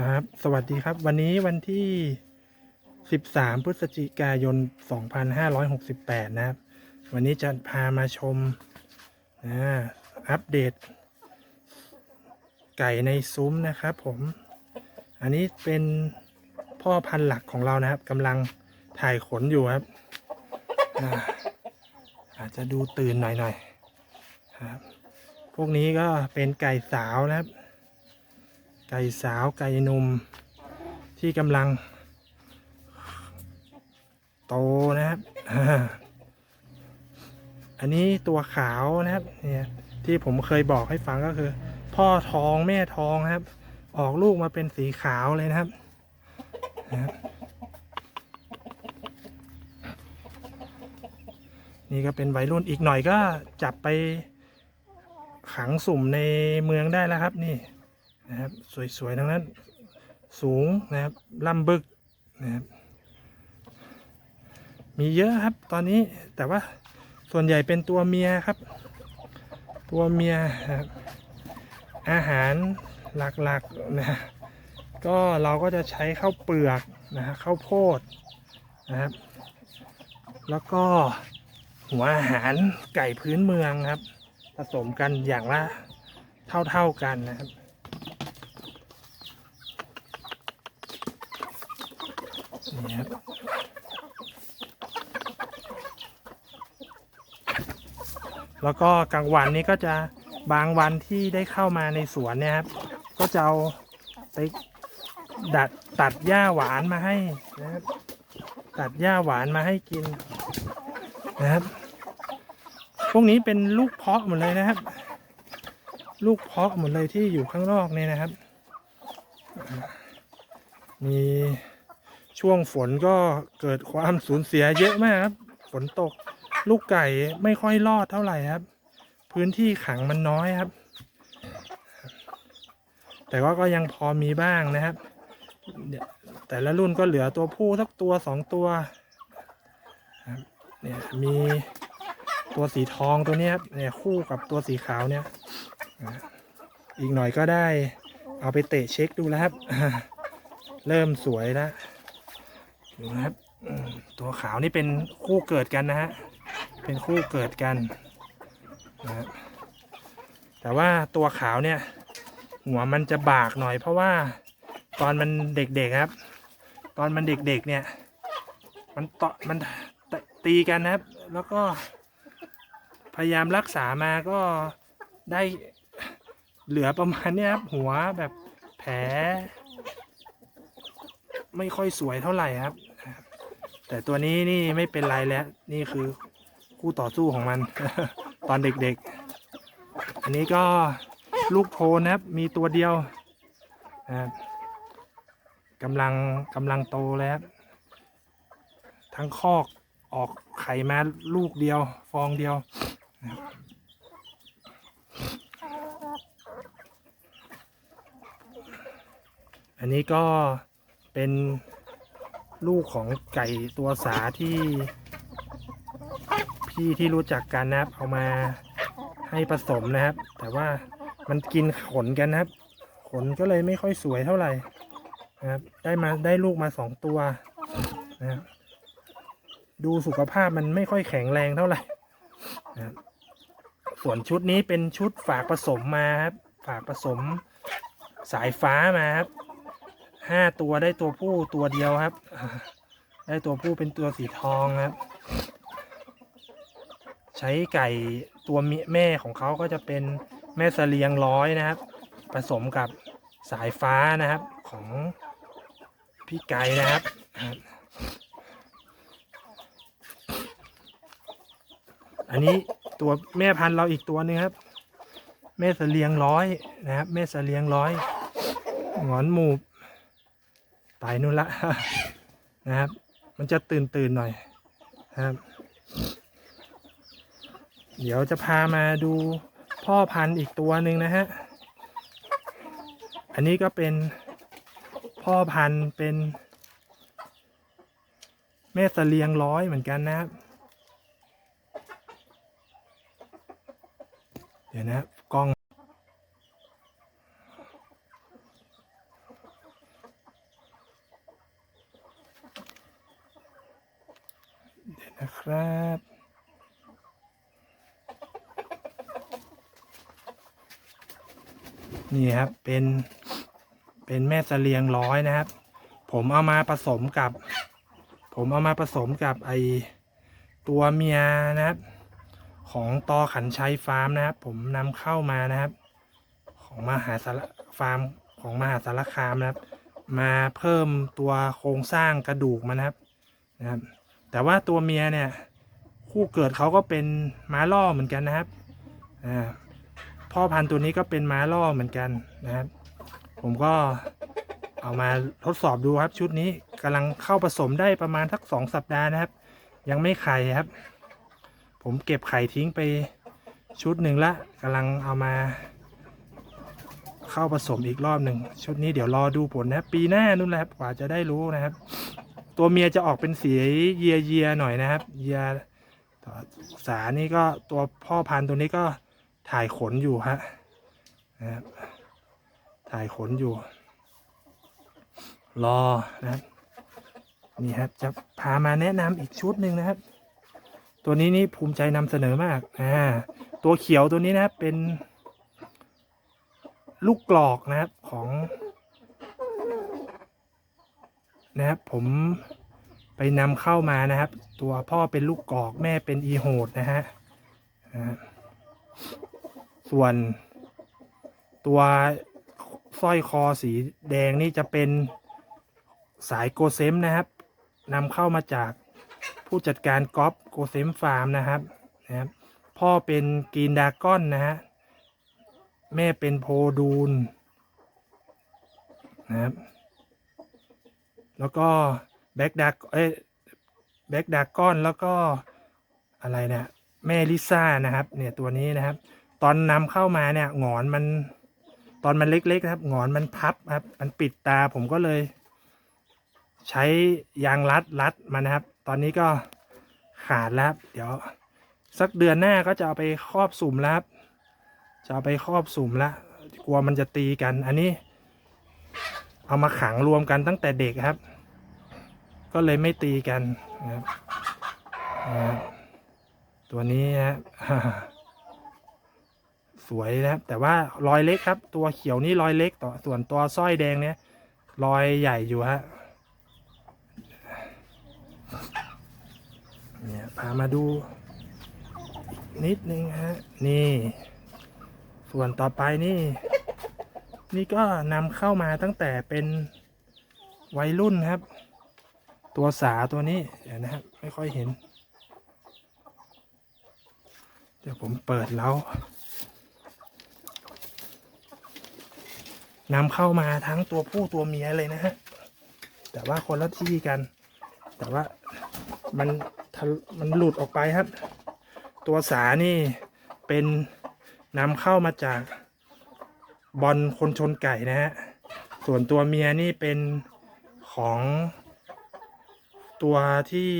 ครับ สวัสดีครับ วันนี้วันที่ 13 พฤศจิกายน 2568 นะครับ วันนี้จะพามาชมนะอัปเดต ไก่ในซุ้มนะครับผม อันนี้เป็นพ่อพันธุ์หลักของเรานะครับกำลังถ่ายขนอยู่ครับอาอาจจะดูตื่นหน่อยๆครับ พวกนี้ก็เป็นไก่สาวนะครับ ก่สาวไก่นมที่กำลัง โตนะครับ อันนี้ตัวขาวนะครับ เนี่ยที่ผมเคยบอกให้ฟังก็คือ พ่อท้องแม่ท้องครับ ออกลูกมาเป็นสีขาวเลยนะครับนะครับนี่ก็เป็นวัยรุ่นอีกหน่อยก็จับไปขังสุ่มในเมืองได้แล้วครับนี่ นะครับสวยๆทั้งนั้น สูงนะครับล่ำบึกนะครับมีเยอะครับตอนนี้แต่ว่าส่วนใหญ่เป็นตัวเมียครับ ตัวเมียครับอาหารหลักๆนะก็เราก็จะใช้ข้าวเปลือกนะฮะข้าวโพดนะครับ แล้วก็หัวอาหารไก่พื้นเมืองครับ ผสมกันอย่างละเท่าๆกันนะครับ นี่ครับแล้วก็กลางวันนี้ก็จะบางวันที่ได้เข้ามาในสวนเนี่ยครับ ก็จะเอาไปดัดตัดหญ้าหวานมาให้นะครับ ตัดหญ้าหวานมาให้กินนะครับ พวกนี้เป็นลูกเพาะหมดเลยนะครับ ลูกเพาะหมดเลยที่อยู่ข้างนอกเนี่ยนะครับ มี ช่วงฝนก็เกิดความสูญเสียเยอะมากครับ ฝนตกลูกไก่ไม่ค่อยรอดเท่าไหร่ครับ พื้นที่ขังมันน้อยครับ แต่ว่าก็ยังพอมีบ้างนะครับ แต่ละรุ่นก็เหลือตัวผู้สักตัวสองตัวเนี่ยมีตัวสีทองตัวนี้ครับเนี่ยคู่กับตัวสีขาวเนี่ยอีกหน่อยก็ได้เอาไปเตะเช็คดูแล้วครับ เริ่มสวยแล้ว ดูนะครับตัวขาวนี่เป็นคู่เกิดกันนะฮะเป็นคู่เกิดกันนะแต่ว่าตัวขาวเนี่ย หัวมันจะบากหน่อย เพราะว่าตอนมันเด็กๆครับ ตอนมันเด็กๆเนี่ย มันต่อมันตีกันนะครับ แล้วก็พยายามรักษามาก็ได้เหลือประมาณเนี้ยครับ หัวแบบแผล ไม่ค่อยสวยเท่าไหร่ครับ แต่ตัวนี้นี่ไม่เป็นไรแล้ว นี่คือคู่ต่อสู้ของมัน ตอนเด็กๆ อันนี้ก็ลูกโทนนะครับ มีตัวเดียวนะครับกำลังกำลังโตแล้วทั้งคอกออกไข่มาลูกเดียว ฟองเดียว อันนี้ก็ เป็นลูกของไก่ตัวสาที่พี่ที่รู้จักกันนะครับ เอามาให้ผสมนะครับ แต่ว่ามันกินขนกันนะครับ ขนก็เลยไม่ค่อยสวยเท่าไหร่นะครับ ได้มาได้ลูกมาสองตัวนะครับดูสุขภาพมันไม่ค่อยแข็งแรงเท่าไหร่นะครับส่วนชุดนี้เป็นชุดฝากผสมมาครับ ฝากผสมสายฟ้ามาครับ ห้าตัวได้ตัวผู้ตัวเดียวครับ ได้ตัวผู้เป็นตัวสีทองครับ ใช้ไก่ตัวเมียแม่ของเขาก็จะเป็นแม่เสลียงร้อยนะครับ ผสมกับสายฟ้านะครับของพี่ไก่นะครับ อันนี้ตัวแม่พันธุ์เราอีกตัวหนึงครับ แม่เสลียงร้อยนะครับ แม่เสลียงร้อย หงอนหมู ตายนู่นละนะครับ มันจะตื่นตื่นๆหน่อยนะครับ เดี๋ยวจะพามาดูพ่อพันธุ์อีกตัวหนึ่งนะฮะ อันนี้ก็เป็นพ่อพันธุ์เป็นแม่เสลียงร้อยเหมือนกันนะครับ เดี๋ยวนะครับกล้อง นะครับ นี่ครับเป็นเป็นแม่เสลียงร้อยนะครับ ผมเอามาผสมกับ ผมเอามาผสมกับไอตัวเมียนะครับ ของตอขันชัยฟาร์มนะครับ ผมนำเข้ามานะครับ ของมหาสารฟาร์มของมหาสารคามนะครับ มาเพิ่มตัวโครงสร้างกระดูกมันนะครับนะครับ แต่ว่าตัวเมียเนี่ยคู่เกิดเขาก็เป็นม้าล่อเหมือนกันนะครับอ่าพ่อพันธุ์ตัวนี้ก็เป็นม้าล่อเหมือนกันนะครับ ผมก็เอามาทดสอบดูครับชุดนี้กำลังเข้าผสมได้ประมาณสักสองสัปดาห์นะครับ ยังไม่ไข่ครับ ผมเก็บไข่ทิ้งไปชุดหนึ่งละกำลังเอามา เข้าผสมอีกรอบหนึ่งชุดนี้เดี๋ยวรอดูผลนะครับ ปีหน้านู่นแหละครับกว่าจะได้รู้นะครับ ตัวเมียจะออกเป็นสีเยียเยียๆหน่อยนะครับ เยียสานี่ก็ตัวพ่อพันธุ์ตัวนี้ก็ถ่ายขนอยู่ฮะนะครับ ถ่ายขนอยู่ รอนะครับนี่ครับจะพามาแนะนำอีกชุดหนึ่งนะครับ ตัวนี้นี่ภูมิใจนำเสนอมากอ่าตัวเขียวตัวนี้นะครับเป็นลูกกรอกนะครับของ นะครับผมไปนำเข้ามานะครับ ตัวพ่อเป็นลูกกอกแม่เป็นอีโหดนะฮะส่วน ตัวสร้อยคอสีแดงนี่จะเป็นสายโกเซมนะครับนำเข้ามาจากผู้จัดการกอล์ฟโกเซมฟาร์มนะครับนะครับ พ่อเป็นกรีนดาก้อนนะฮะแม่เป็นโพดูนนะครับ แล้วก็แบ็กดากเอ้แบ็กดากอนแล้วก็อะไรเนี่ยแม่ลิซ่านะครับเนี่ยตัวนี้นะครับ ตอนนำเข้ามาเนี่ยหงอนมันตอนมันเล็กๆนะครับหงอนมันพับครับมันปิดตาผมก็เลย ใช้ยางรัดรัดมานะครับ ตอนนี้ก็ขาดแล้วเดี๋ยว สักเดือนหน้าก็จะเอาไปครอบสุ่มแล้วจะเอาไปครอบสุ่มละกลัวมันจะตีกันอันนี้ เอามาขังรวมกันตั้งแต่เด็กครับ ก็เลยไม่ตีกันนะครับนะตัวนี้นะสวยนะครับ แต่ว่ารอยเล็กครับ ตัวเขียวนี่รอยเล็กต่อส่วนตัวสร้อยแดงเนี่ยรอยใหญ่อยู่ฮะเนี่ยพามาดู นิดนึงฮะ นี่ ส่วนต่อไปนี่ นี่ก็นำเข้ามาตั้งแต่เป็นวัยรุ่นครับ ตัวสาตัวนี้ เดี๋ยวนะครับ ไม่ค่อยเห็น เดี๋ยวผมเปิดแล้วนำเข้ามาทั้งตัวผู้ตัวเมียเลยนะฮะ แต่ว่าคนละที่กัน แต่ว่ามันมันหลุดออกไปครับ ตัวสานี่เป็นนำเข้ามาจาก บอลคนชนไก่นะฮะ ส่วนตัวเมียนี่เป็นของตัวที่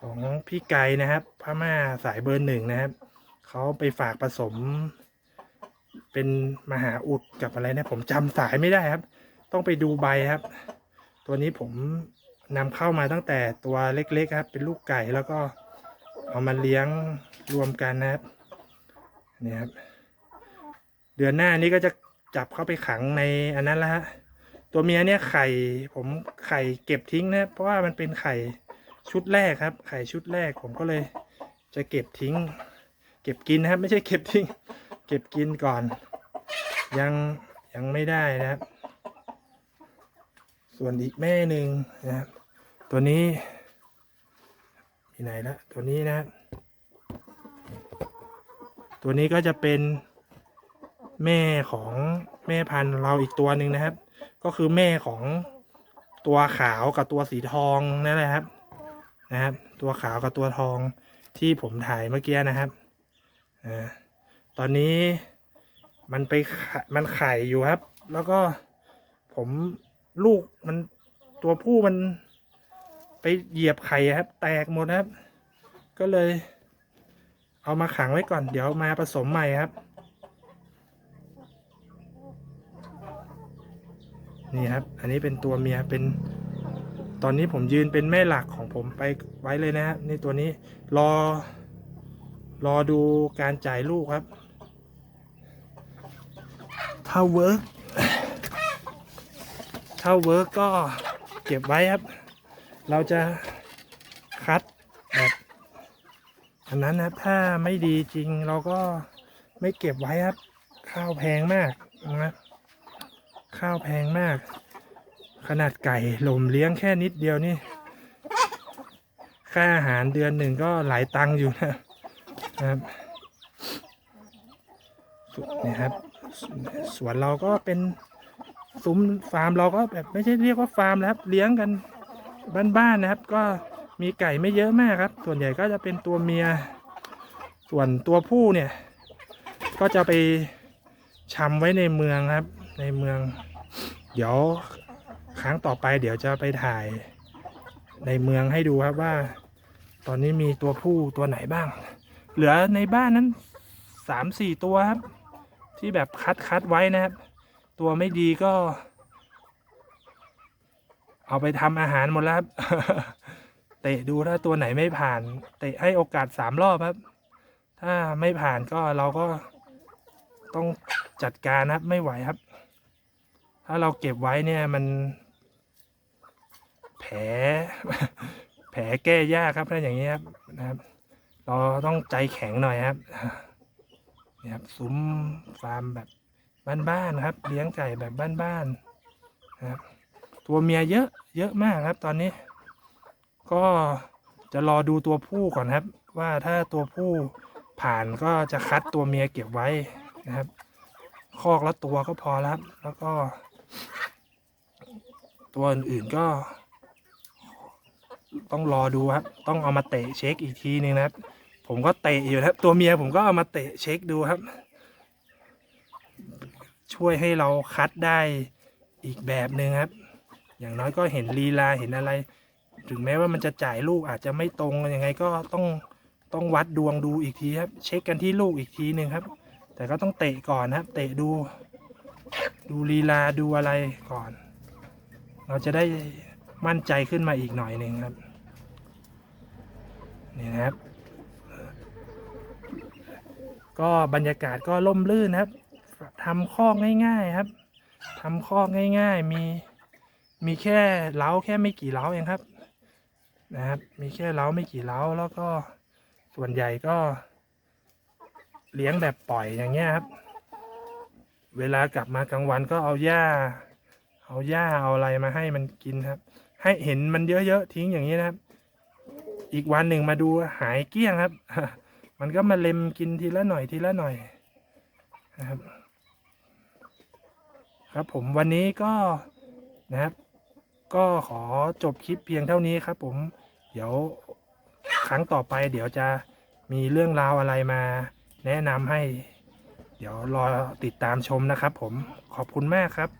ของพี่ไก่นะครับพม่าสายเบอร์หนึ่งนะครับเขาไปฝากผสม เป็นมหาอุดกับอะไรนะ ผมจำสายไม่ได้ครับ ต้องไปดูใบครับ ตัวนี้ผมนำเข้ามาตั้งแต่ตัวเล็กๆครับ เป็นลูกไก่แล้วก็เอามาเลี้ยงรวมกันนะครับนี่ครับ เดือนหน้านี้ก็จะจับเข้าไปขังในอันนั้นแล้วฮะตัวเมียเนี่ยไข่ผมไข่เก็บทิ้งนะเพราะว่ามันเป็นไข่ชุดแรกครับ ไข่ชุดแรกผมก็เลยจะเก็บทิ้ง เก็บกินนะครับ ไม่ใช่เก็บทิ้ง เก็บกินก่อน ยังยังไม่ได้นะครับ ส่วนอีกแม่หนึ่งนะครับ ตัวนี้มีไหนละตัวนี้นะครับตัวนี้ก็จะเป็น แม่ของแม่พันธุ์เราอีกตัวหนึ่งนะครับ ก็คือแม่ของตัวขาวกับตัวสีทองนั่นแหละครับ นะครับ ตัวขาวกับตัวทองที่ผมถ่ายเมื่อกี้นะครับอ่าตอนนี้มันไปมันไข่อยู่ครับ แล้วก็ผมลูกมันตัวผู้มันไปเหยียบไข่ครับ แตกหมดครับ ก็เลย เอามาขังไว้ก่อน เดี๋ยวมาผสมใหม่ครับ นี่ครับ อันนี้เป็นตัวเมียเป็น ตอนนี้ผมยืนเป็นแม่หลักของผมไปไว้เลยนะครับนี่ตัวนี้รอ รอดูการจ่ายลูกครับ ถ้าเวิร์กถ้าเวิร์กก็เก็บไว้ครับ เราจะคัดแบบอันนั้นนะครับถ้าไม่ดีจริงเราก็ไม่เก็บไว้ครับ ข้าวแพงมากนะครับ ข้าวแพงมาก ขนาดไก่หล่มเลี้ยงแค่นิดเดียวนี่ ค่าอาหารเดือนหนึ่งก็หลายตังค์อยู่นะครับนี่ครับ สวนเราก็เป็นซุ้มฟาร์มเราก็แบบไม่ใช่เรียกว่าฟาร์มแล้วครับเลี้ยงกันบ้านๆนะครับ ก็มีไก่ไม่เยอะมากครับ ส่วนใหญ่ก็จะเป็นตัวเมีย ส่วนตัวผู้เนี่ย ก็จะไปชำไว้ในเมืองครับ ในเมือง เดี๋ยวครั้งต่อไปเดี๋ยวจะไปถ่ายในเมืองให้ดูครับว่า ตอนนี้มีตัวผู้ตัวไหนบ้าง เหลือในบ้านนั้นสามสี่ตัวครับ ที่แบบคัดคัดไว้นะครับ ตัวไม่ดีก็ เอาไปทำอาหารหมดแล้วครับเตะดูถ้าตัวไหนไม่ผ่าน เตะให้โอกาสสามรอบครับ ถ้าไม่ผ่านก็เราก็ต้องจัดการนะครับไม่ไหวครับ ถ้าเราเก็บไว้เนี่ยมัน แผล แผลแก้ยากครับถ้าอย่างนี้ครับนะครับ เราต้องใจแข็งหน่อยครับนี่ครับซุ้มฟาร์มแบบบ้านๆครับ เลี้ยงไก่แบบบ้านๆนะครับ ตัวเมียเยอะ เยอะมากครับ ตอนนี้ ก็จะรอดูตัวผู้ก่อนครับ ว่าถ้าตัวผู้ผ่านก็จะคัดตัวเมียเก็บไว้นะครับ คอกละตัวก็พอแล้วแล้วก็ ตัวอื่นๆก็ ต้องรอดูครับ ต้องเอามาเตะเช็คอีกทีนึงนะครับ ผมก็เตะอยู่นะครับ ตัวเมียผมก็เอามาเตะเช็คดูครับ ช่วยให้เราคัดได้อีกแบบหนึ่งครับ อย่างน้อยก็เห็นลีลาเห็นอะไร ถึงแม้ว่ามันจะจ่ายลูกอาจจะไม่ตรงยังไงก็ต้องต้องวัดดวงดูอีกทีครับ เช็คกันที่ลูกอีกทีหนึ่งครับ แต่ก็ต้องเตะก่อนนะครับ เตะดู ดูลีลาดูอะไรก่อน เราจะได้มั่นใจขึ้นมาอีกหน่อยหนึ่งครับ นี่นะครับ ก็บรรยากาศก็ร่มรื่นนะครับทำคอง่าย ๆครับทำคอง่าย ๆ มีมีแค่เล้าแค่ไม่กี่เล้าเองครับ นะครับ มีแค่เล้าไม่กี่เล้าแล้วก็ส่วนใหญ่ก็เลี้ยงแบบปล่อยอย่างเงี้ยครับ เวลากลับมากลางวันก็เอาหญ้า เอาหญ้าเอาอะไรมาให้มันกินครับ ให้เห็นมันเยอะๆทิ้งอย่างนี้นะครับ อีกวันหนึ่งมาดูหายเกลี้ยงครับ มันก็มาเล็มกินทีละหน่อยทีละหน่อยนะครับ ครับผมวันนี้ก็นะครับ ก็ขอจบคลิปเพียงเท่านี้ครับ ผมเดี๋ยวครั้งต่อไปเดี๋ยวจะมีเรื่องราวอะไรมาแนะนำให้ เดี๋ยวรอติดตามชมนะครับผมขอบคุณมากครับ